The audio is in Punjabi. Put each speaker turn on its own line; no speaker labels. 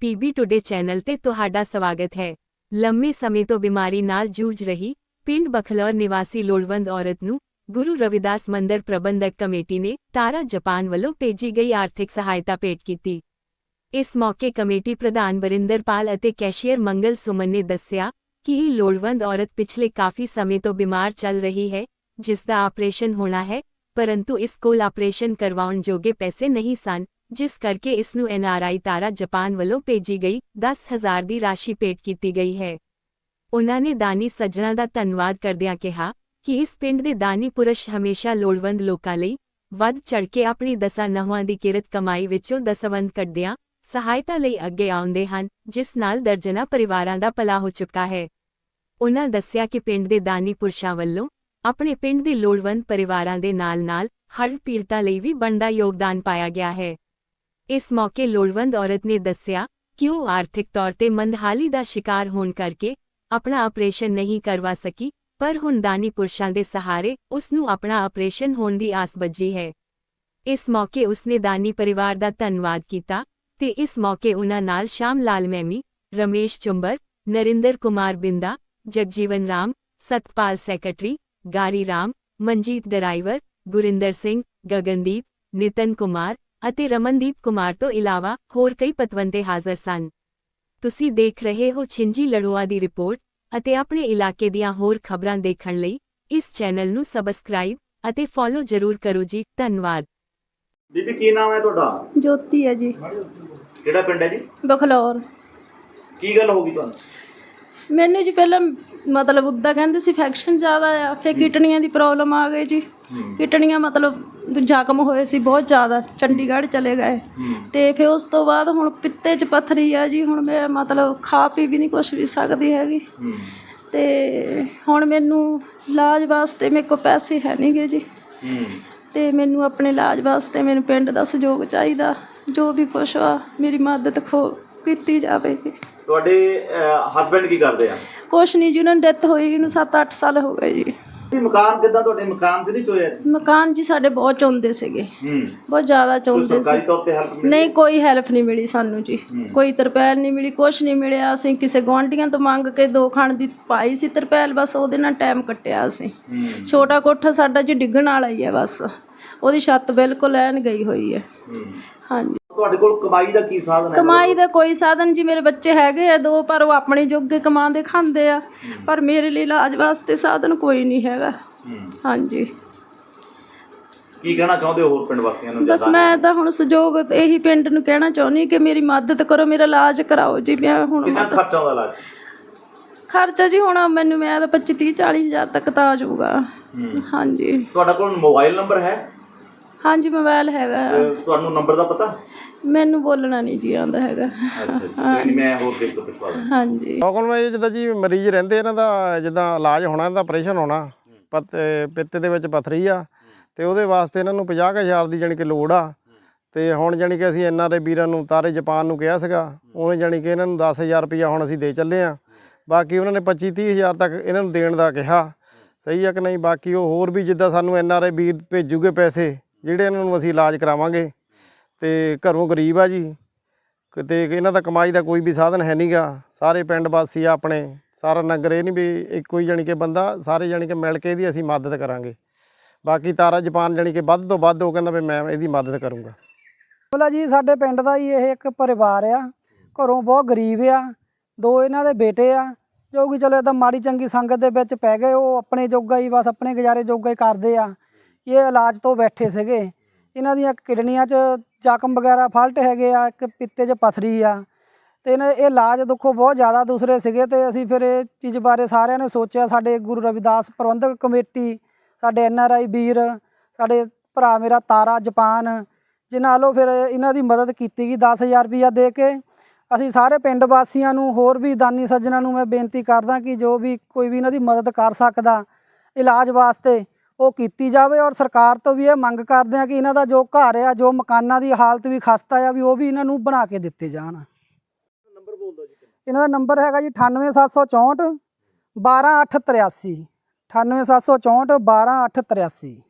ਪੀਬੀ ਟੁਡੇ ਚੈਨਲ ਤੇ ਤੁਹਾਡਾ ਸਵਾਗਤ ਹੈ ਲੰਮੇ ਸਮੇਂ ਤੋਂ ਬਿਮਾਰੀ ਨਾਲ ਜੂਝ ਰਹੀ ਪਿੰਡ ਬਖਲੌਰ ਨਿਵਾਸੀ ਲੋੜਵੰਦ ਔਰਤ ਨੂੰ ਗੁਰੂ ਰਵਿਦਾਸ ਮੰਦਰ ਪ੍ਰਬੰਧਕ ਕਮੇਟੀ ਨੇ ਤਾਰਾ ਜਾਪਾਨ ਵੱਲੋਂ ਭੇਜੀ ਗਈ ਆਰਥਿਕ ਸਹਾਇਤਾ ਭੇਟ ਕੀਤੀ ਇਸ ਮੌਕੇ ਕਮੇਟੀ ਪ੍ਰਧਾਨ ਵਰਿੰਦਰਪਾਲ ਅਤੇ ਕੈਸ਼ੀਅਰ ਮੰਗਲ ਸੁਮਨ ਨੇ ਦੱਸਿਆ ਕਿ ਇਹ ਲੋੜਵੰਦ ਔਰਤ ਪਿਛਲੇ ਕਾਫੀ ਸਮੇਂ ਤੋਂ ਬਿਮਾਰ ਚੱਲ ਰਹੀ ਹੈ ਜਿਸ ਦਾ ਆਪਰੇਸ਼ਨ ਹੋਣਾ ਹੈ ਪਰੰਤੂ ਇਸ ਕੋਲ ਆਪਰੇਸ਼ਨ ਕਰਵਾਉਣ ਜੋਗੇ ਪੈਸੇ ਨਹੀਂ ਸਨ ਜਿਸ ਕਰਕੇ ਇਸ ਨੂੰ ਐਨਆਰਆਈ ਤਾਰਾ ਜਾਪਾਨ ਵੱਲੋਂ ਭੇਜੀ ਗਈ 10000 ਦੀ ਰਾਸ਼ੀ ਭੇਟ ਕੀਤੀ ਗਈ ਹੈ। ਉਹਨਾਂ ਨੇ ਦਾਨੀ ਸੱਜਣਾ ਦਾ ਧੰਨਵਾਦ ਕਰਦਿਆਂ ਕਿਹਾ ਕਿ ਇਸ ਪਿੰਡ ਦੇ ਦਾਨੀ ਪੁਰਸ਼ ਹਮੇਸ਼ਾ ਲੋੜਵੰਦ ਲੋਕਾਂ ਲਈ ਵੱਧ ਚੜ ਕੇ ਆਪਣੀ ਦਸਾਂ ਨਹੁੰਆਂ ਦੀ ਕਿਰਤ ਕਮਾਈ ਵਿੱਚੋਂ ਦਸਵੰਦ ਕੱਢਦਿਆਂ ਸਹਾਇਤਾ ਲਈ ਅੱਗੇ ਆਉਂਦੇ ਹਨ, ਜਿਸ ਨਾਲ ਦਰਜਨਾ ਪਰਿਵਾਰਾਂ ਦਾ ਭਲਾ ਹੋ ਚੁੱਕਾ ਹੈ। ਉਹਨਾਂ ਦੱਸਿਆ ਕਿ ਪਿੰਡ ਦੇ ਦਾਨੀ ਪੁਰਸ਼ਾਂ ਵੱਲੋਂ ਆਪਣੇ ਪਿੰਡ ਦੇ ਲੋੜਵੰਦ ਪਰਿਵਾਰਾਂ ਦੇ ਨਾਲ-ਨਾਲ ਹੜ੍ਹ ਪੀੜਤਾਂ ਲਈ ਵੀ ਬਣਦਾ ਯੋਗਦਾਨ ਪਾਇਆ ਗਿਆ ਹੈ। ਇਸ ਮੌਕੇ ਲੋੜਵੰਦ ਔਰਤ ਨੇ ਦੱਸਿਆ ਕਿ ਉਹ ਆਰਥਿਕ ਤੌਰ ਤੇ ਮੰਦਹਾਲੀ ਦਾ ਸ਼ਿਕਾਰ ਹੋਣ ਕਰਕੇ ਆਪਣਾ ਆਪਰੇਸ਼ਨ ਨਹੀਂ ਕਰਵਾ ਸਕੀ, ਪਰ ਹੁਣ ਦਾਨੀ ਪੁਰਸ਼ਾਂ ਦੇ ਸਹਾਰੇ ਉਸ ਨੂੰ ਆਪਣਾ ਆਪਰੇਸ਼ਨ ਹੋਣ ਦੀ ਆਸ ਬੱਝੀ ਹੈ। ਇਸ ਮੌਕੇ ਉਸਨੇ ਦਾਨੀ ਪਰਿਵਾਰ ਦਾ ਧੰਨਵਾਦ ਕੀਤਾ ਤੇ ਇਸ ਮੌਕੇ ਉਨ੍ਹਾਂ ਨਾਲ ਸ਼ਾਮ ਲਾਲ ਮੈਮੀ ਰਮੇਸ਼ ਚੁੰਬਰ, ਨਰਿੰਦਰ ਕੁਮਾਰ ਬਿੰਦਾ, ਜਗਜੀਵਨ ਰਾਮ, ਸਤਪਾਲ ਸੈਕਟਰੀ, ਗਾਰੀ ਰਾਮ, ਮਨਜੀਤ ਡਰਾਈਵਰ, ਗੁਰਿੰਦਰ ਸਿੰਘ, ਗਗਨਦੀਪ, ਨਿਤਨ ਕੁਮਾਰ ਅਤੇ ਰਮਨਦੀਪ ਕੁਮਾਰ ਤੋਂ ਇਲਾਵਾ ਹੋਰ ਕਈ ਪਤਵੰਤੇ ਹਾਜ਼ਰ ਸਨ। ਤੁਸੀਂ ਦੇਖ ਰਹੇ ਹੋ ਛਿੰਜੀ ਲੜੋਆ ਦੀ ਰਿਪੋਰਟ ਅਤੇ ਆਪਣੇ ਇਲਾਕੇ ਦੀਆਂ ਹੋਰ ਖਬਰਾਂ ਦੇਖਣ ਲਈ ਇਸ ਚੈਨਲ ਨੂੰ ਸਬਸਕ੍ਰਾਈਬ ਅਤੇ ਫੋਲੋ ਜ਼ਰੂਰ ਕਰੋ ਜੀ ਧੰਨਵਾਦ।
ਬੀਬੀ ਕੀ ਨਾਮ ਹੈ ਤੁਹਾਡਾ?
ਜੋਤੀ ਹੈ ਜੀ।
ਕਿਹੜਾ ਪਿੰਡ ਹੈ ਜੀ?
ਬਖਲੌਰ।
ਕੀ ਗੱਲ ਹੋ ਗਈ ਤੁਹਾਨੂੰ?
ਮੈਨੂੰ ਜੀ ਪਹਿਲਾਂ ਮਤਲਬ ਉੱਦਾਂ ਕਹਿੰਦੇ ਸੀ ਫੈਕਸ਼ਨ ਜ਼ਿਆਦਾ ਆ ਫਿਰ ਕਿਡਨੀਆਂ ਦੀ ਪ੍ਰੋਬਲਮ ਆ ਗਈ ਜੀ। ਕਿਡਨੀਆਂ ਮਤਲਬ ਜ਼ਖਮ ਹੋਏ ਸੀ ਬਹੁਤ ਜ਼ਿਆਦਾ ਚੰਡੀਗੜ੍ਹ ਚਲੇ ਗਏ। ਤੇ ਫਿਰ ਉਸ ਤੋਂ ਬਾਅਦ ਹੁਣ ਪਿੱਤੇ 'ਚ ਪੱਥਰੀ ਆ ਜੀ ਹੁਣ ਮੈਂ ਮਤਲਬ ਖਾ ਪੀ ਵੀ ਨਹੀਂ ਕੁਝ ਵੀ ਸਕਦੀ ਹੈਗੀ। ਤੇ ਹੁਣ ਮੈਨੂੰ ਇਲਾਜ ਵਾਸਤੇ ਮੇਰੇ ਕੋਲ ਪੈਸੇ ਹੈ ਨਹੀਂਗੇ ਜੀ। ਤੇ ਮੈਨੂੰ ਆਪਣੇ ਇਲਾਜ ਵਾਸਤੇ ਮੈਨੂੰ ਪਿੰਡ ਦਾ ਸਹਿਯੋਗ ਚਾਹੀਦਾ ਜੋ ਵੀ ਕੁਛ ਆ ਮੇਰੀ ਮਦਦ ਖੋ ਕੀਤੀ ਜਾਵੇ ਜੀ
ਤੁਹਾਡੇ ਹਸਬੰਡ ਕੀ ਕਰਦੇ ਆ?
ਕੁਛ ਨਹੀਂ ਜੀ ਉਹਨਾਂ ਦੀ ਡੈਥ ਹੋਈ ਨੂੰ 7-8 ਸਾਲ ਹੋ ਗਏ ਜੀ।
ਇਹ ਮਕਾਨ ਕਿੱਦਾਂ ਤੁਹਾਡੇ? ਮਕਾਨ ਤੇ ਨਹੀਂ ਚੋਇਆ
ਮਕਾਨ ਜੀ ਸਾਡੇ ਬਹੁਤ ਚਾਹੁੰਦੇ ਸੀਗੇ।
ਹੂੰ।
ਬਹੁਤ ਜ਼ਿਆਦਾ
ਕੋਈ
ਚਾਹੁੰਦੇ
ਸਰਕਾਰੀ
ਸੀ
ਤੌਰ ਤੇ ਹੈਲਪ
ਨਹੀਂ ਕੋਈ ਹੈਲਪ ਨਹੀਂ ਮਿਲੀ ਸਾਨੂੰ ਜੀ। ਕੋਈ ਤਰਪੈਲ ਨਹੀਂ ਮਿਲੀ ਕੁਛ ਨਹੀਂ ਮਿਲਿਆ। ਅਸੀਂ ਕਿਸੇ ਗੁਆਂਢੀਆਂ ਤੋਂ ਮੰਗ ਕੇ ਦੋ ਖਾਣ ਦੀ ਪਾਈ ਸੀ ਤਰਪੈਲ ਬਸ ਉਹਦੇ ਨਾਲ ਟਾਈਮ ਕੱਟਿਆ ਅਸੀਂ।
ਹੂੰ।
ਛੋਟਾ ਕੋਠਾ ਸਾਡਾ ਜੀ ਡਿੱਗਣ ਵਾਲਾ ਹੀ ਹੈ ਬਸ। ਉਹਦੀ ਛੱਤ ਬਿਲਕੁਲ ਐਨ ਗਈ ਹੋਈ ਹੈ।
ਹੂੰ।
ਹਾਂਜੀ।
ਤੁਹਾਡੇ ਕੋਲ ਕਮਾਈ ਦਾ ਕੀ ਸਾਧਨ ਹੈ?
ਕਮਾਈ ਦਾ ਕੋਈ ਸਾਧਨ ਜੀ ਮੇਰੇ ਬੱਚੇ ਹੈਗੇ ਆ ਦੋ ਪਰ ਉਹ ਆਪਣੇ ਜੋਗੇ ਕਮਾਉਂਦੇ ਖਾਂਦੇ ਆ। ਪਰ ਮੇਰੇ ਲਈ ਇਲਾਜ ਵਾਸਤੇ ਸਾਧਨ ਕੋਈ ਨਹੀਂ ਹੈਗਾ।
ਹੂੰ।
ਹਾਂਜੀ।
ਕੀ ਕਹਿਣਾ ਚਾਹੁੰਦੇ ਹੋ ਹੋਰ ਪਿੰਡ ਵਾਸੀਆਂ ਨੂੰ?
ਬਸ
ਜ਼ਿਆਦਾ?
ਮੈਂ ਤਾਂ ਹੁਣ ਸਹਿਯੋਗ ਇਹੀ ਪਿੰਡ ਨੂੰ ਕਹਿਣਾ ਚਾਹੁੰਦੀ ਕਿ ਮੇਰੀ ਮਦਦ ਕਰੋ ਮੇਰਾ ਇਲਾਜ ਕਰਾਓ ਜੀ ਮੈਂ ਹੁਣ
ਕਿੰਨਾ ਖਰਚਾ ਆਉਂਦਾ ਇਲਾਜ?
ਖਰਚਾ ਜੀ ਹੁਣ ਮੈਨੂੰ ਮੈਂ ਤਾਂ 25 30 40 ਹਜ਼ਾਰ ਤੱਕ ਤਾਂ ਆ ਜਾਊਗਾ।
ਹੂੰ।
ਹਾਂਜੀ।
ਤੁਹਾਡਾ ਕੋਲ ਮੋਬਾਈਲ ਨੰਬਰ ਹੈ?
ਹਾਂਜੀ ਮੋਬਾਈਲ ਹੈਗਾ।
ਅਹ ਤੁਹਾਨੂੰ ਨੰਬਰ ਦਾ ਪਤਾ?
ਮੈਨੂੰ ਬੋਲਣਾ ਨਹੀਂ ਜੀ ਆਉਂਦਾ ਹੈਗਾ।
ਅੱਛਾ ਅੱਛਾ ਕੋਈ ਨਹੀਂ ਮੈਂ ਹੋਰ ਕਿਸ ਤੋਂ ਪੁੱਛਵਾ ਦਾਂ
ਹਾਂਜੀ।
ਜਿੱਦਾਂ ਜੀ ਮਰੀਜ਼ ਰਹਿੰਦੇ ਇਹਨਾਂ ਦਾ ਜਿੱਦਾਂ ਇਲਾਜ ਹੋਣਾ ਇਹਨਾਂ ਦਾ ਆਪਰੇਸ਼ਨ ਹੋਣਾ ਪਤ ਪਿੱਤੇ ਦੇ ਵਿੱਚ ਪਥਰੀ ਆ ਤੇ ਉਹਦੇ ਵਾਸਤੇ ਇਹਨਾਂ ਨੂੰ 50000 ਦੀ ਜਾਣੀ ਕਿ ਲੋੜ ਆ। ਤੇ ਹੁਣ ਜਾਣੀ ਕਿ ਅਸੀਂ ਐਨਆਰਏ ਵੀਰਾਂ ਨੂੰ ਤਾਰੇ ਜਾਪਾਨ ਨੂੰ ਕਿਹਾ ਸੀਗਾ ਉਹਨੇ ਜਾਣੀ ਕਿ ਇਹਨਾਂ ਨੂੰ 10000 ਰੁਪਇਆ ਹੁਣ ਅਸੀਂ ਦੇ ਚੱਲੇ ਆ। ਬਾਕੀ ਉਹਨਾਂ ਨੇ 25 30000 ਤੱਕ ਇਹਨਾਂ ਨੂੰ ਦੇਣ ਦਾ ਕਿਹਾ। ਸਹੀ ਆ ਕਿ ਨਹੀਂ? ਬਾਕੀ ਉਹ ਹੋਰ ਵੀ ਜਿੱਦਾਂ ਸਾਨੂੰ ਐਨਆਰਏ ਵੀਰ ਭੇਜੂਗੇ ਪੈਸੇ ਜਿਹੜੇ ਇਹਨਾਂ ਨੂੰ ਅਸੀਂ ਇਲਾਜ ਕਰਾਵਾਂਗੇ ਤੇ ਘਰੋਂ ਗਰੀਬ ਆ ਜੀ ਕਿਤੇ ਇਹਨਾਂ ਦਾ ਕਮਾਈ ਦਾ ਕੋਈ ਵੀ ਸਾਧਨ ਹੈ ਨਹੀਂਗਾ ਸਾਰੇ ਪਿੰਡ ਵਾਸੀ ਆ ਆਪਣੇ, ਸਾਰਾ ਨਗਰ, ਇਹ ਨਹੀਂ ਵੀ ਇੱਕੋ ਹੀ ਜਾਣੀ ਕਿ ਬੰਦਾ, ਸਾਰੇ ਜਾਣੀ ਕਿ ਮਿਲ ਕੇ ਇਹਦੀ ਅਸੀਂ ਮਦਦ ਕਰਾਂਗੇ। ਬਾਕੀ ਤਾਰਾ ਜਪਾਨ ਜਾਣੀ ਕਿ ਵੱਧ ਤੋਂ ਵੱਧ ਉਹ ਕਹਿੰਦਾ ਵੀ ਮੈਂ ਇਹਦੀ ਮਦਦ ਕਰੂੰਗਾ।
ਬੋਲਾ ਜੀ, ਸਾਡੇ ਪਿੰਡ ਦਾ ਹੀ ਇਹ ਇੱਕ ਪਰਿਵਾਰ ਆ, ਘਰੋਂ ਬਹੁਤ ਗਰੀਬ ਆ, ਦੋ ਇਹਨਾਂ ਦੇ ਬੇਟੇ ਆ, ਜੋ ਕਿ ਚਲੋ ਇਦਾਂ ਮਾੜੀ ਚੰਗੀ ਸੰਗਤ ਦੇ ਵਿੱਚ ਪੈ ਗਏ, ਉਹ ਆਪਣੇ ਜੋਗਾ ਹੀ ਬਸ, ਆਪਣੇ ਗੁਜ਼ਾਰੇ ਜੋਗਾ ਹੀ ਕਰਦੇ ਆ। ਇਹ ਇਲਾਜ ਤੋਂ ਬੈਠੇ ਸੀਗੇ। ਇਹਨਾਂ ਦੀਆਂ ਕਿਡਨੀਆਂ 'ਚ ਜ਼ਖਮ ਵਗੈਰਾ ਫਲਟ ਹੈਗੇ ਆ, ਇੱਕ ਪਿੱਤੇ 'ਚ ਪਥਰੀ ਆ। ਤੇ ਇਹਨਾਂ ਇਹ ਇਲਾਜ ਦੇਖੋ ਬਹੁਤ ਜ਼ਿਆਦਾ ਦੂਸਰੇ ਸੀਗੇ ਤੇ ਅਸੀਂ ਫਿਰ ਇਹ ਚੀਜ਼ ਬਾਰੇ ਸਾਰਿਆਂ ਨੇ ਸੋਚਿਆ। ਸਾਡੇ ਗੁਰੂ ਰਵਿਦਾਸ ਪ੍ਰਬੰਧਕ ਕਮੇਟੀ, ਸਾਡੇ ਐਨ ਆਰ ਆਈ ਵੀਰ, ਸਾਡੇ ਭਰਾ ਮੇਰਾ ਤਾਰਾ ਜਪਾਨ, ਜਿਨ੍ਹਾਂ ਵੱਲੋਂ ਫਿਰ ਇਹਨਾਂ ਦੀ ਮਦਦ ਕੀਤੀ ਗਈ 10000 ਰੁਪਇਆ ਦੇ ਕੇ। ਅਸੀਂ ਸਾਰੇ ਪਿੰਡ ਵਾਸੀਆਂ ਨੂੰ ਹੋਰ ਵੀ ਦਾਨੀ ਸੱਜਣਾਂ ਨੂੰ ਮੈਂ ਬੇਨਤੀ ਕਰਦਾ ਕਿ ਜੋ ਵੀ ਕੋਈ ਵੀ ਇਹਨਾਂ ਦੀ ਮਦਦ ਕਰ ਸਕਦਾ ਇਲਾਜ ਵਾਸਤੇ ਉਹ ਕੀਤੀ ਜਾਵੇ ਔਰ ਸਰਕਾਰ ਤੋਂ ਵੀ ਇਹ ਮੰਗ ਕਰਦੇ ਆ ਕਿ ਇਹਨਾਂ ਦਾ ਜੋ ਘਰ ਆ ਜੋ ਮਕਾਨਾਂ ਦੀ ਹਾਲਤ ਵੀ ਖਸਤਾ ਆ ਵੀ ਉਹ ਵੀ ਇਹਨਾਂ ਨੂੰ ਬਣਾ ਕੇ ਦਿੱਤੇ ਜਾਣ।
ਨੰਬਰ ਬੋਲ ਦਿਓ ਜੀ
ਇਹਨਾਂ ਦਾ ਨੰਬਰ ਹੈਗਾ ਜੀ 98764 12883 98764 12883